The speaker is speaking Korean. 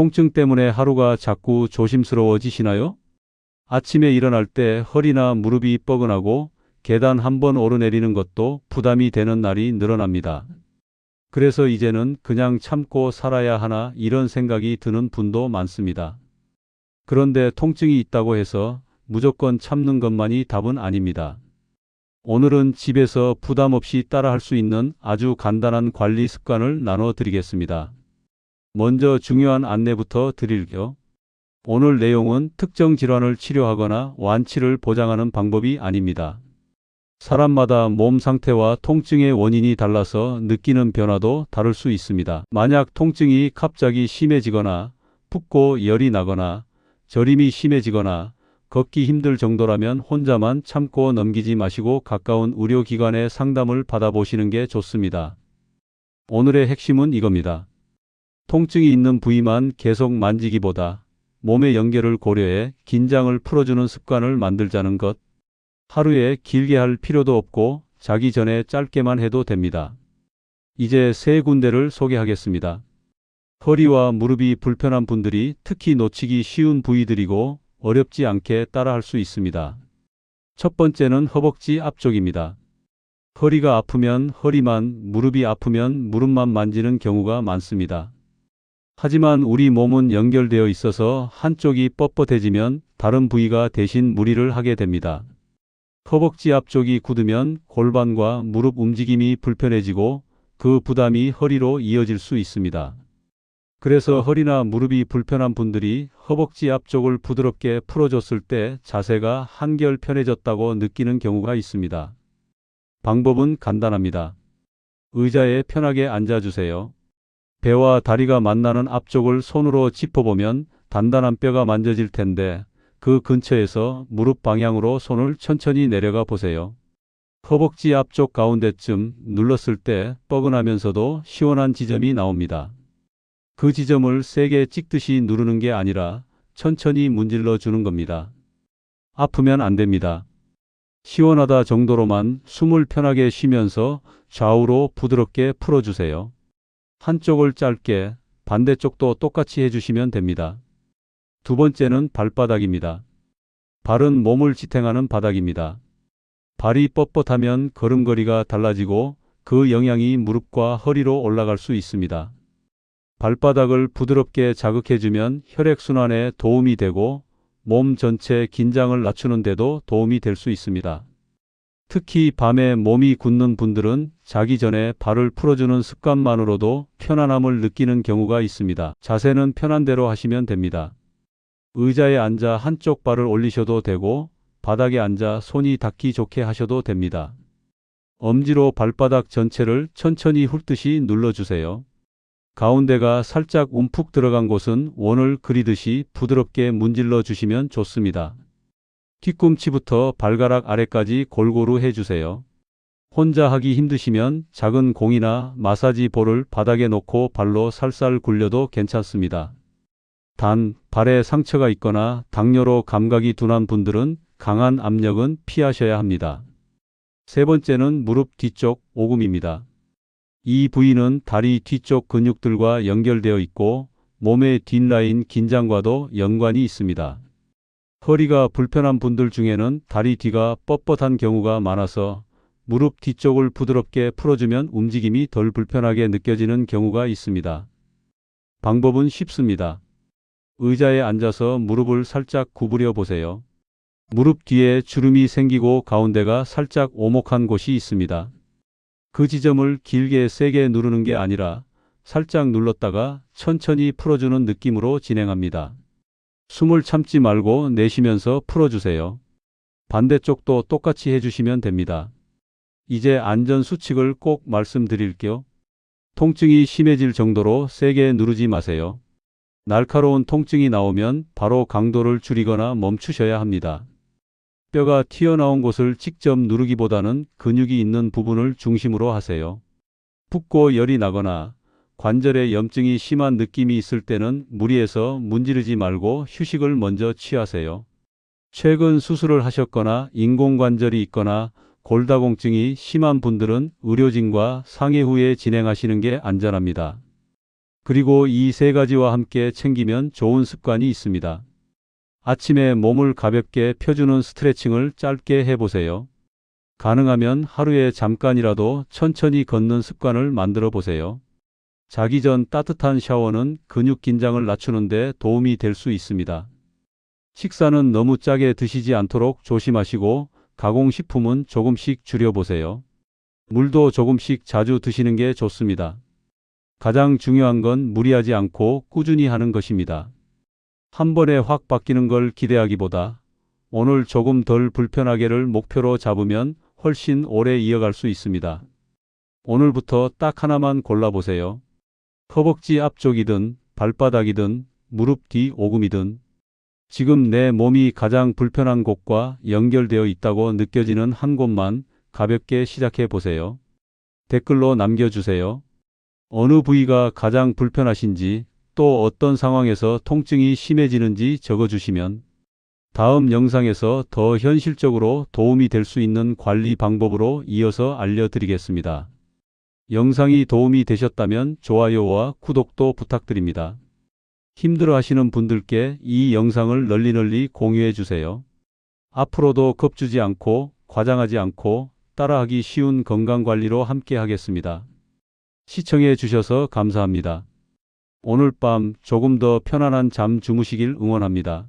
통증 때문에 하루가 자꾸 조심스러워지시나요? 아침에 일어날 때 허리나 무릎이 뻐근하고 계단 한 번 오르내리는 것도 부담이 되는 날이 늘어납니다. 그래서 이제는 그냥 참고 살아야 하나 이런 생각이 드는 분도 많습니다. 그런데 통증이 있다고 해서 무조건 참는 것만이 답은 아닙니다. 오늘은 집에서 부담 없이 따라 할 수 있는 아주 간단한 관리 습관을 나눠 드리겠습니다. 먼저 중요한 안내부터 드릴게요. 오늘 내용은 특정 질환을 치료하거나 완치를 보장하는 방법이 아닙니다. 사람마다 몸 상태와 통증의 원인이 달라서 느끼는 변화도 다를 수 있습니다. 만약 통증이 갑자기 심해지거나 붓고 열이 나거나 저림이 심해지거나 걷기 힘들 정도라면 혼자만 참고 넘기지 마시고 가까운 의료기관의 상담을 받아보시는 게 좋습니다. 오늘의 핵심은 이겁니다. 통증이 있는 부위만 계속 만지기보다 몸의 연결을 고려해 긴장을 풀어주는 습관을 만들자는 것. 하루에 길게 할 필요도 없고 자기 전에 짧게만 해도 됩니다. 이제 세 군데를 소개하겠습니다. 허리와 무릎이 불편한 분들이 특히 놓치기 쉬운 부위들이고 어렵지 않게 따라 할 수 있습니다. 첫 번째는 허벅지 앞쪽입니다. 허리가 아프면 허리만, 무릎이 아프면 무릎만 만지는 경우가 많습니다. 하지만 우리 몸은 연결되어 있어서 한쪽이 뻣뻣해지면 다른 부위가 대신 무리를 하게 됩니다. 허벅지 앞쪽이 굳으면 골반과 무릎 움직임이 불편해지고 그 부담이 허리로 이어질 수 있습니다. 그래서 허리나 무릎이 불편한 분들이 허벅지 앞쪽을 부드럽게 풀어줬을 때 자세가 한결 편해졌다고 느끼는 경우가 있습니다. 방법은 간단합니다. 의자에 편하게 앉아주세요. 배와 다리가 만나는 앞쪽을 손으로 짚어보면 단단한 뼈가 만져질 텐데 그 근처에서 무릎 방향으로 손을 천천히 내려가 보세요. 허벅지 앞쪽 가운데쯤 눌렀을 때 뻐근하면서도 시원한 지점이 나옵니다. 그 지점을 세게 찍듯이 누르는 게 아니라 천천히 문질러 주는 겁니다. 아프면 안 됩니다. 시원하다 정도로만 숨을 편하게 쉬면서 좌우로 부드럽게 풀어주세요. 한쪽을 짧게 반대쪽도 똑같이 해주시면 됩니다. 두 번째는 발바닥입니다. 발은 몸을 지탱하는 바닥입니다. 발이 뻣뻣하면 걸음걸이가 달라지고 그 영향이 무릎과 허리로 올라갈 수 있습니다. 발바닥을 부드럽게 자극해주면 혈액순환에 도움이 되고 몸 전체 긴장을 낮추는 데도 도움이 될 수 있습니다. 특히 밤에 몸이 굳는 분들은 자기 전에 발을 풀어주는 습관만으로도 편안함을 느끼는 경우가 있습니다. 자세는 편한 대로 하시면 됩니다. 의자에 앉아 한쪽 발을 올리셔도 되고 바닥에 앉아 손이 닿기 좋게 하셔도 됩니다. 엄지로 발바닥 전체를 천천히 훑듯이 눌러주세요. 가운데가 살짝 움푹 들어간 곳은 원을 그리듯이 부드럽게 문질러 주시면 좋습니다. 뒤꿈치부터 발가락 아래까지 골고루 해주세요. 혼자 하기 힘드시면 작은 공이나 마사지 볼을 바닥에 놓고 발로 살살 굴려도 괜찮습니다. 단, 발에 상처가 있거나 당뇨로 감각이 둔한 분들은 강한 압력은 피하셔야 합니다. 세 번째는 무릎 뒤쪽 오금입니다. 이 부위는 다리 뒤쪽 근육들과 연결되어 있고 몸의 뒷라인 긴장과도 연관이 있습니다. 허리가 불편한 분들 중에는 다리 뒤가 뻣뻣한 경우가 많아서 무릎 뒤쪽을 부드럽게 풀어주면 움직임이 덜 불편하게 느껴지는 경우가 있습니다. 방법은 쉽습니다. 의자에 앉아서 무릎을 살짝 구부려 보세요. 무릎 뒤에 주름이 생기고 가운데가 살짝 오목한 곳이 있습니다. 그 지점을 길게 세게 누르는 게 아니라 살짝 눌렀다가 천천히 풀어주는 느낌으로 진행합니다. 숨을 참지 말고 내쉬면서 풀어주세요. 반대쪽도 똑같이 해주시면 됩니다. 이제 안전 수칙을 꼭 말씀드릴게요. 통증이 심해질 정도로 세게 누르지 마세요. 날카로운 통증이 나오면 바로 강도를 줄이거나 멈추셔야 합니다. 뼈가 튀어나온 곳을 직접 누르기보다는 근육이 있는 부분을 중심으로 하세요. 붓고 열이 나거나 관절에 염증이 심한 느낌이 있을 때는 무리해서 문지르지 말고 휴식을 먼저 취하세요. 최근 수술을 하셨거나 인공관절이 있거나 골다공증이 심한 분들은 의료진과 상해 후에 진행하시는 게 안전합니다. 그리고 이 세 가지와 함께 챙기면 좋은 습관이 있습니다. 아침에 몸을 가볍게 펴주는 스트레칭을 짧게 해보세요. 가능하면 하루에 잠깐이라도 천천히 걷는 습관을 만들어 보세요. 자기 전 따뜻한 샤워는 근육 긴장을 낮추는데 도움이 될 수 있습니다. 식사는 너무 짜게 드시지 않도록 조심하시고 가공식품은 조금씩 줄여보세요. 물도 조금씩 자주 드시는 게 좋습니다. 가장 중요한 건 무리하지 않고 꾸준히 하는 것입니다. 한 번에 확 바뀌는 걸 기대하기보다 오늘 조금 덜 불편하게를 목표로 잡으면 훨씬 오래 이어갈 수 있습니다. 오늘부터 딱 하나만 골라보세요. 허벅지 앞쪽이든 발바닥이든 무릎 뒤 오금이든 지금 내 몸이 가장 불편한 곳과 연결되어 있다고 느껴지는 한 곳만 가볍게 시작해 보세요. 댓글로 남겨주세요. 어느 부위가 가장 불편하신지 또 어떤 상황에서 통증이 심해지는지 적어주시면 다음 영상에서 더 현실적으로 도움이 될 수 있는 관리 방법으로 이어서 알려드리겠습니다. 영상이 도움이 되셨다면 좋아요와 구독도 부탁드립니다. 힘들어 하시는 분들께 이 영상을 널리 널리 공유해 주세요. 앞으로도 겁주지 않고 과장하지 않고 따라하기 쉬운 건강관리로 함께 하겠습니다. 시청해 주셔서 감사합니다. 오늘 밤 조금 더 편안한 잠 주무시길 응원합니다.